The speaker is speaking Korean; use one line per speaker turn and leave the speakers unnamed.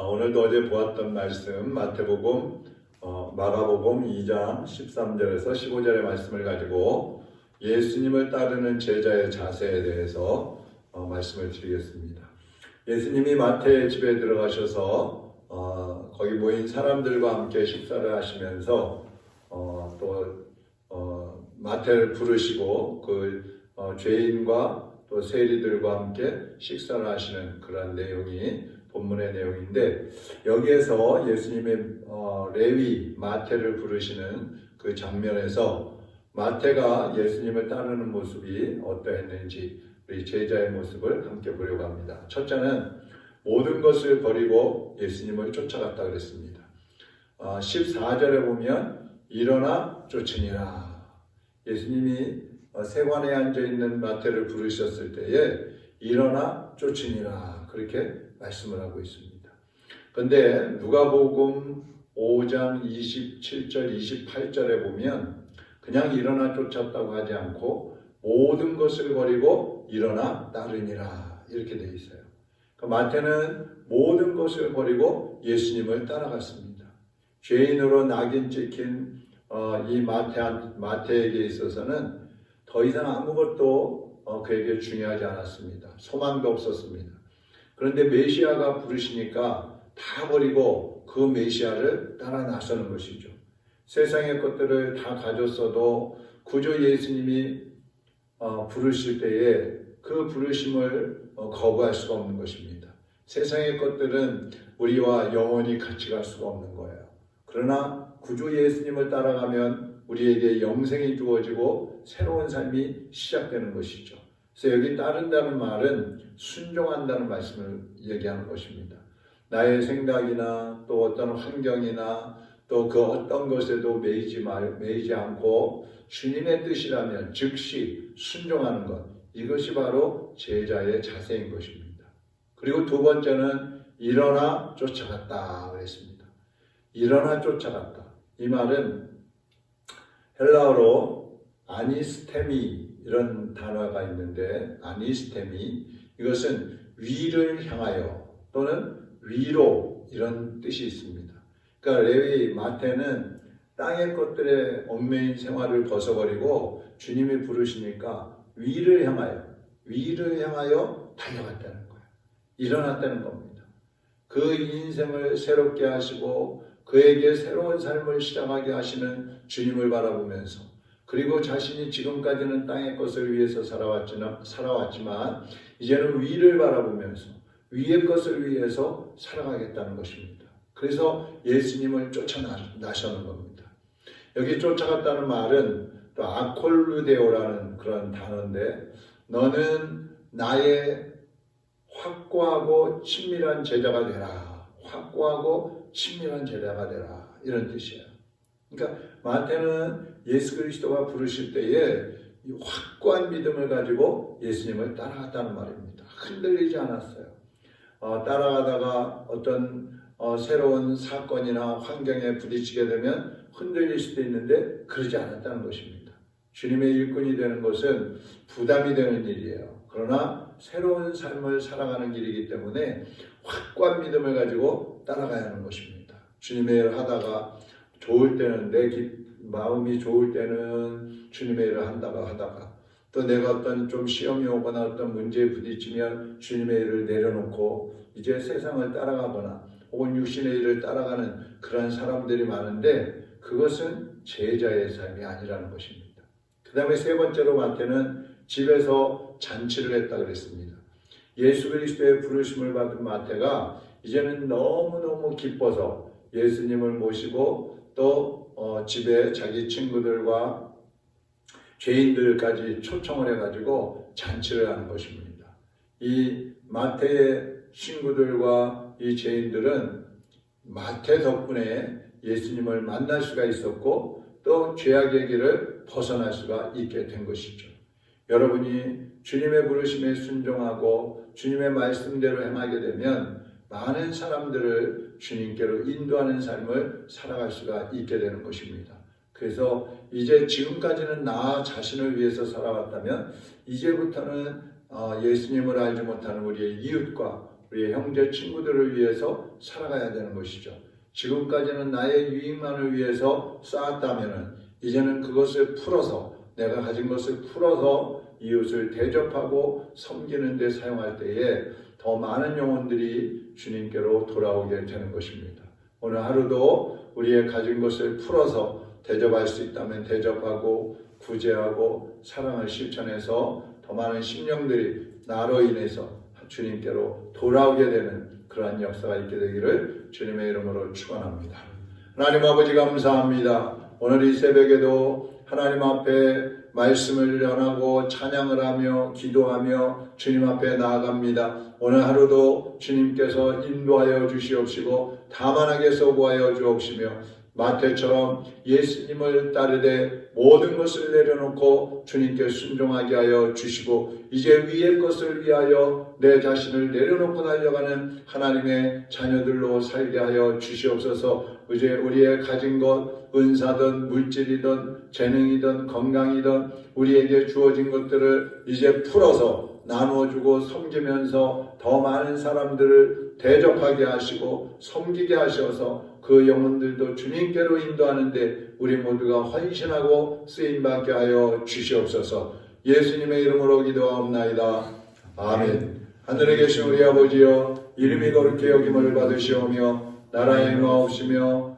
아, 오늘도 어제 보았던 말씀 마태복음, 어, 마가복음 2장 13절에서 15절의 말씀을 가지고 예수님을 따르는 제자의 자세에 대해서 어, 말씀을 드리겠습니다. 예수님이 마태의 집에 들어가셔서 어, 거기 모인 사람들과 함께 식사를 하시면서 어, 또 어, 마태를 부르시고 그 어, 죄인과 또 세리들과 함께 식사를 하시는 그런 내용이 본문의 내용인데 여기에서 예수님의 어, 레위 마태를 부르시는 그 장면에서 마태가 예수님을 따르는 모습이 어떠했는지 우리 제자의 모습을 함께 보려고 합니다. 첫째는 모든 것을 버리고 예수님을 쫓아갔다 그랬습니다. 어, 14절에 보면 일어나 쫓으니라. 예수님이 어, 세관에 앉아 있는 마태를 부르셨을 때에 일어나 쫓으니라 그렇게 말씀을 하고 있습니다. 근데 누가복음 5장 27절 28절에 보면 그냥 일어나 쫓았다고 하지 않고 모든 것을 버리고 일어나 따르니라 이렇게 되어 있어요. 그 마태는 모든 것을 버리고 예수님을 따라갔습니다. 죄인으로 낙인 찍힌 어, 이 마태, 마태에게 있어서는 더 이상 아무것도 어, 그에게 중요하지 않았습니다. 소망도 없었습니다. 그런데 메시아가 부르시니까 다 버리고 그 메시아를 따라 나서는 것이죠. 세상의 것들을 다 가졌어도 구조 예수님이 어, 부르실 때에 그 부르심을 어, 거부할 수가 없는 것입니다. 세상의 것들은 우리와 영원히 같이 갈 수가 없는 거예요. 그러나 구주 예수님을 따라가면 우리에게 영생이 주어지고 새로운 삶이 시작되는 것이죠. 그래서 여기 따른다는 말은 순종한다는 말씀을 얘기하는 것입니다. 나의 생각이나 또 어떤 환경이나 또 그 어떤 것에도 매이지 말, 매이지 않고 주님의 뜻이라면 즉시 순종하는 것. 이것이 바로 제자의 자세인 것입니다. 그리고 두 번째는 일어나 쫓아갔다 그랬습니다. 일어나 쫓아갔다. 이 말은 헬라어로 아니스테미 이런 단어가 있는데 아니스테미 이것은 위를 향하여 또는 위로 이런 뜻이 있습니다. 그러니까 레위 마태는 땅의 것들의 얽매인 생활을 벗어버리고 주님이 부르시니까 위를 향하여 위를 향하여 달려갔다는 거예요. 일어났다는 겁니다. 그 인생을 새롭게 하시고 그에게 새로운 삶을 시작하게 하시는 주님을 바라보면서 그리고 자신이 지금까지는 땅의 것을 위해서 살아왔지만, 이제는 위를 바라보면서 위의 것을 위해서 살아가겠다는 것입니다. 그래서 예수님을 쫓아나셨는 겁니다. 여기 쫓아갔다는 말은 또 아콜루데오라는 그런 단어인데 너는 나의 확고하고 친밀한 제자가 되라. 확고하고 친밀한 제자가 되라. 이런 뜻이에요. 그러니까 마태는 예수 그리스도가 부르실 때에 이 확고한 믿음을 가지고 예수님을 따라갔다는 말입니다. 흔들리지 않았어요. 어, 따라가다가 어떤 어, 새로운 사건이나 환경에 부딪히게 되면 흔들릴 수도 있는데 그러지 않았다는 것입니다. 주님의 일꾼이 되는 것은 부담이 되는 일이에요. 그러나 새로운 삶을 살아가는 길이기 때문에 확고한 믿음을 가지고 따라가야 하는 것입니다. 주님의 일을 하다가 좋을 때는 내 기, 마음이 좋을 때는 주님의 일을 한다가 하다가 또 내가 어떤 좀 시험이 오거나 어떤 문제에 부딪히면 주님의 일을 내려놓고 이제 세상을 따라가거나 혹은 육신의 일을 따라가는 그러한 사람들이 많은데 그것은 제자의 삶이 아니라는 것입니다. 그 다음에 세 번째로 마태는 집에서 잔치를 했다 그랬습니다. 예수 그리스도의 부르심을 받은 마태가 이제는 너무너무 기뻐서 예수님을 모시고 또 어, 집에 자기 친구들과 죄인들까지 초청을 해가지고 잔치를 하는 것입니다. 이 마태의 친구들과 이 죄인들은 마태 덕분에 예수님을 만날 수가 있었고 또 죄악의 길을 벗어날 수가 있게 된 것이죠. 여러분이 주님의 부르심에 순종하고 주님의 말씀대로 행하게 되면 많은 사람들을 주님께로 인도하는 삶을 살아갈 수가 있게 되는 것입니다. 그래서 이제 지금까지는 나 자신을 위해서 살아왔다면 이제부터는 어, 예수님을 알지 못하는 우리의 이웃과 우리의 형제 친구들을 위해서 살아가야 되는 것이죠. 지금까지는 나의 유익만을 위해서 쌓았다면은 이제는 그것을 풀어서 내가 가진 것을 풀어서 이웃을 대접하고 섬기는 데 사용할 때에 더 많은 영혼들이 주님께로 돌아오게 되는 것입니다. 오늘 하루도 우리의 가진 것을 풀어서 대접할 수 있다면 대접하고 구제하고 사랑을 실천해서 더 많은 심령들이 나로 인해서 주님께로 돌아오게 되는 그러한 역사가 있게 되기를 주님의 이름으로 축원합니다. 하나님 아버지 감사합니다. 오늘 이 새벽에도 하나님 앞에 말씀을 전하고 찬양을 하며 기도하며 주님 앞에 나아갑니다. 오늘 하루도 주님께서 인도하여 주시옵시고 다만하게 서구하여 주옵시며 마태처럼 예수님을 따르되 모든 것을 내려놓고 주님께 순종하게 하여 주시고 이제 위의 것을 위하여 내 자신을 내려놓고 달려가는 하나님의 자녀들로 살게 하여 주시옵소서 이제 우리의 가진 것 은사든 물질이든 재능이든 건강이든 우리에게 주어진 것들을 이제 풀어서 나누어주고 섬기면서 더 많은 사람들을 대접하게 하시고 섬기게 하셔서 그 영혼들도 주님께로 인도하는데 우리 모두가 헌신하고 쓰임받게 하여 주시옵소서 예수님의 이름으로 기도하옵나이다. 아멘. 하늘에 계신 우리 아버지여 이름이 거룩히 여김을 받으시오며 나라의 임하옵시며